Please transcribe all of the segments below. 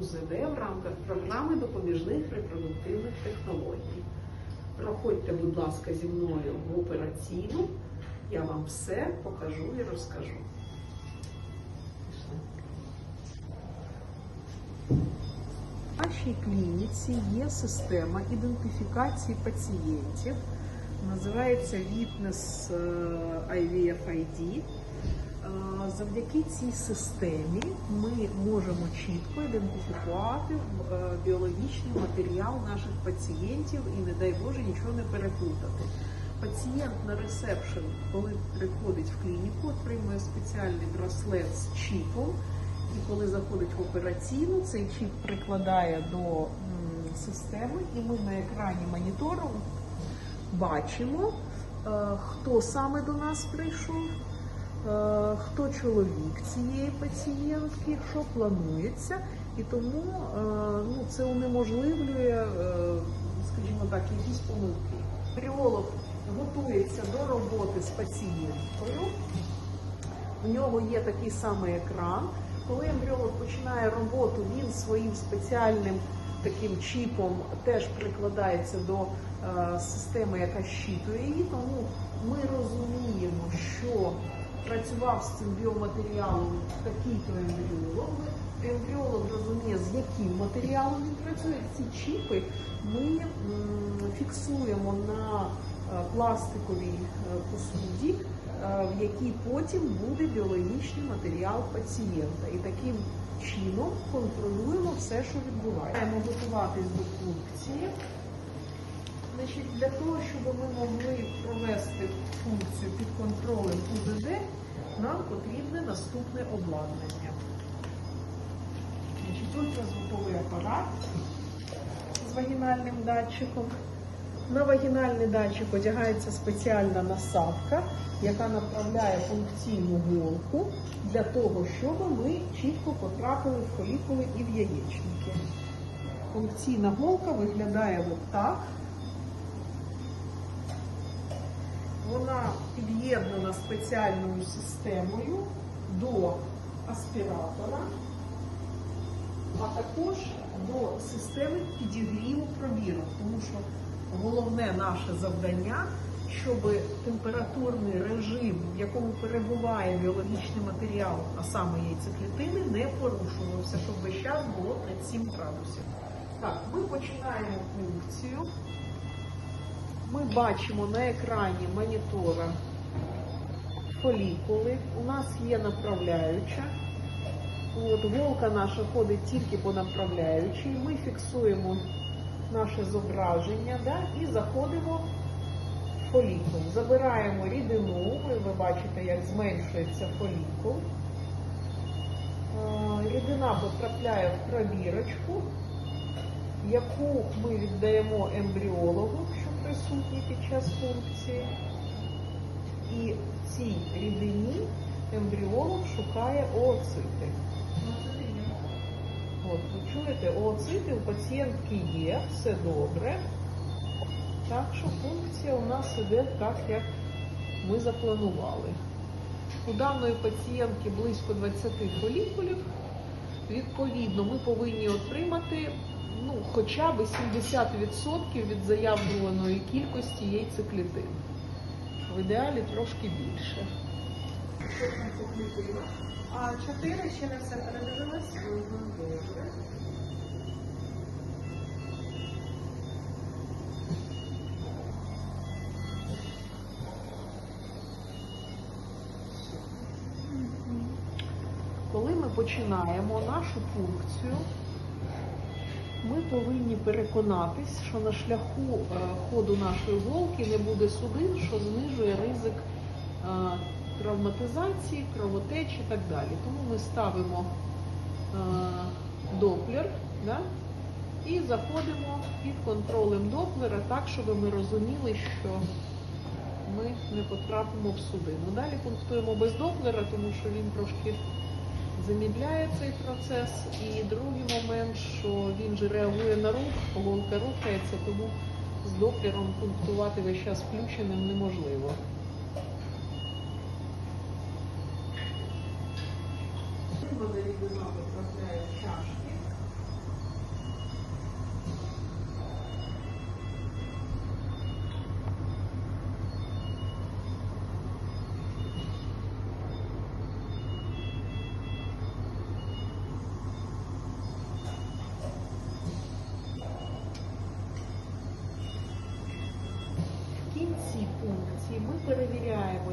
УЗД в рамках програми допоміжних репродуктивних технологій. Проходьте, будь ласка, зі мною в операційну. Я вам все покажу і розкажу. В нашій клініці є система ідентифікації пацієнтів. Називається Witness е, IVF ID. Завдяки цій системі ми можемо чітко ідентифікувати е, біологічний матеріал наших пацієнтів і, не дай Боже, нічого не переплутати. Пацієнт на ресепшн, коли приходить в клініку, отримує спеціальний браслет з чіпом. І коли заходить в операційну, цей чіп прикладає до системи, і ми на екрані монітору бачимо, е, хто саме до нас прийшов, хто чоловік цієї пацієнтки, що планується. І тому е, ну, це унеможливлює, е, скажімо так, якісь помилки. Ембріолог готується до роботи з пацієнткою. У нього є такий самий екран. Коли ембріолог починає роботу, він своїм спеціальним таким чіпом теж прикладається до е, системи, яка щитує її. Тому працював з цим біоматеріалом такий-то ембріолог. Ембріолог розуміє, з яким матеріалом він працює. Ці чіпи ми фіксуємо на е, пластиковій е, посуді, е, в якій потім буде біологічний матеріал пацієнта. І таким чином контролюємо все, що відбувається. Маємо готуватись до функції. Значить, для того, щоб ми могли провести функцію під контролем УЗД, нам потрібне наступне обладнання. Значить, ультразвуковий апарат з вагінальним датчиком. На вагінальний датчик одягається спеціальна насадка, яка направляє функційну голку для того, щоб ми чітко потрапили в фолікули і в яєчники. Функційна голка виглядає от так. Вона під'єднана спеціальною системою до аспіратора, а також до системи підігріву пробірок, тому що головне наше завдання, щоб температурний режим, в якому перебуває біологічний матеріал, а саме яйцеклітини, не порушувався, щоб весь час було 37 градусів. Так, ми починаємо функцію. Ми бачимо на екрані монітора фолікули. У нас є направляюча. От, голка наша ходить тільки по направляючій. Ми фіксуємо наше зображення да, і заходимо в фолікул. Забираємо рідину, ви, бачите, як зменшується фолікул. Рідина потрапляє в пробірочку, яку ми віддаємо ембріологу, що присутній під час функції. І в цій рідині ембріолог шукає ooцити. От, ви чуєте, ooцити у пацієнтки є, все добре. Так що функція у нас іде так, як ми запланували. У даної пацієнтки близько 20 фолікулів. Відповідно, ми повинні отримати ну, хоча б 70% від заявленої кількості яйцеклітин. В ідеалі трошки більше. А чотири ще не все передивилися. Добре. Коли ми починаємо нашу функцію, ми повинні переконатись, що на шляху е, ходу нашої голки не буде судин, що знижує ризик е, травматизації, кровотечі і так далі. Тому ми ставимо е, доплер да, і заходимо під контролем доплера так, щоб ми розуміли, що ми не потрапимо в судину. Далі пунктуємо без доплера, тому що він трошки замідляє цей процес. І другий момент, що він же реагує на рух, голка рухається, тому з доплером пунктувати весь час включеним неможливо. Вона рідина потрапляє в чашки.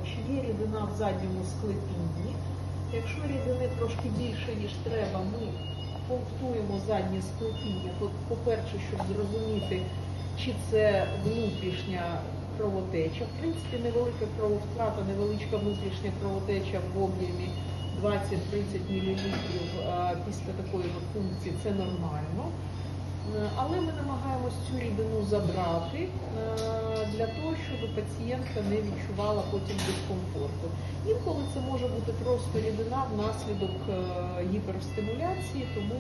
Чи є рідина в задньому склепінні. Якщо рідини трошки більше, ніж треба, ми пунктуємо заднє склепіння. По-перше, щоб зрозуміти, чи це внутрішня кровотеча. В принципі, невелика крововтрата, невеличка внутрішня кровотеча в об'ємі 20-30 мл після такої функції це нормально. Е, Але ми намагаємось цю рідину забрати е, для того, щоб пацієнтка не відчувала потім дискомфорту. Інколи це може бути просто рідина внаслідок е, гіперстимуляції, тому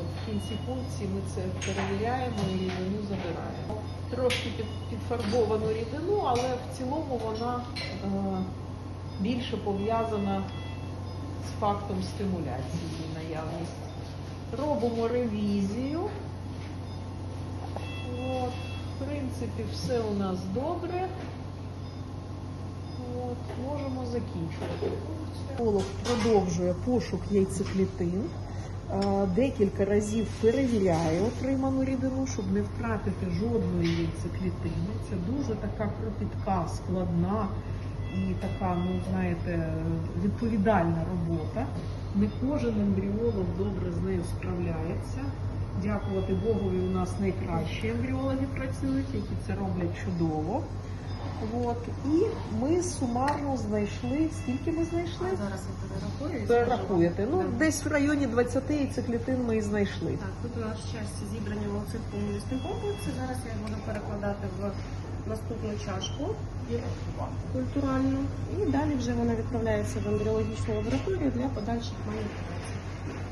от в кінці функції ми це перевіряємо і рідину забираємо. Трошки підфарбовану рідину, але в цілому вона більше пов'язана з фактом стимуляції її наявність. Робимо ревізію. От, в принципі, все у нас добре. От, можемо закінчувати. Психолог продовжує пошук яйцеклітин. Декілька разів перевіряє отриману рідину, щоб не втратити жодної яйцеклітини. Це дуже така кропітка, складна і така, ну знаєте, відповідальна робота. Не кожен ембріолог добре з нею справляється. Дякувати Богові, у нас найкращі ембріологи працюють, які це роблять чудово. От. І ми сумарно знайшли, скільки ми знайшли? Зараз я перерахую. Перерахуєте. Ну, вам. десь в районі 20 яйцеклітин ми і знайшли. Так, тут у нас часті зібрані в цих комплексі. Зараз я буду перекладати в наступну чашку культуральну. І далі вже вона відправляється в ембріологічну лабораторію для подальших маніпуляцій.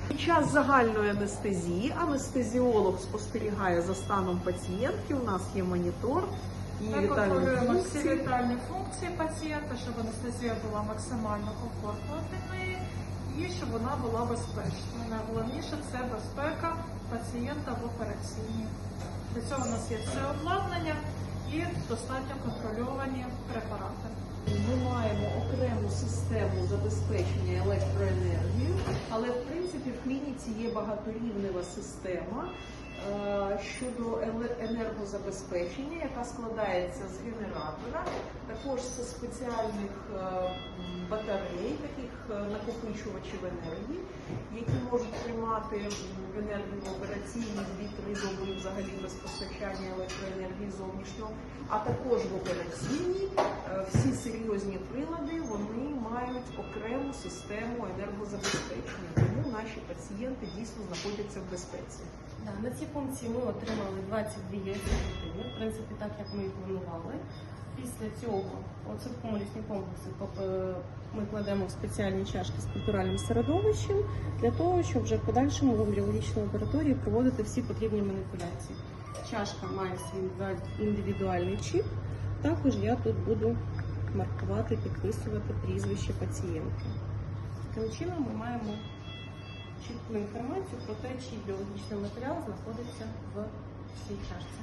Під час загальної анестезії анестезіолог спостерігає за станом пацієнтки. У нас є монітор і Ми вітальні контролюємо всі функції. вітальні функції пацієнта, щоб анестезія була максимально комфортною для неї і щоб вона була безпечною. Найголовніше це безпека пацієнта в операційній. Для цього у нас є все обладнання і достатньо контрольовані препарати. Ми маємо окрему систему забезпечення електроенергією, але в принципі в клініці є багаторівнева система щодо еле- енергозабезпечення, яка складається з генератора, також з спеціальних е, батарей, таких е, накопичувачів енергії, які можуть тримати в енергію операційні 2-3 доби взагалі без постачання електроенергії зовнішнього, а також в операційній е, всі серйозні прилади вони мають окрему систему енергозабезпечення, тому наші пацієнти дійсно знаходяться в безпеці. Да, на ці функції ми отримали 22 яйцеклітини, в принципі, так як ми і планували. Після цього оце комунісні комплекси поп- ми кладемо в спеціальні чашки з культуральним середовищем для того, щоб вже в подальшому в ембріологічній лабораторії проводити всі потрібні маніпуляції. Чашка має свій індивідуальний чіп. Також я тут буду маркувати, підписувати прізвище пацієнтки. Таким чином ми маємо чітку інформацію про те, чий біологічний матеріал знаходиться в цій чашці.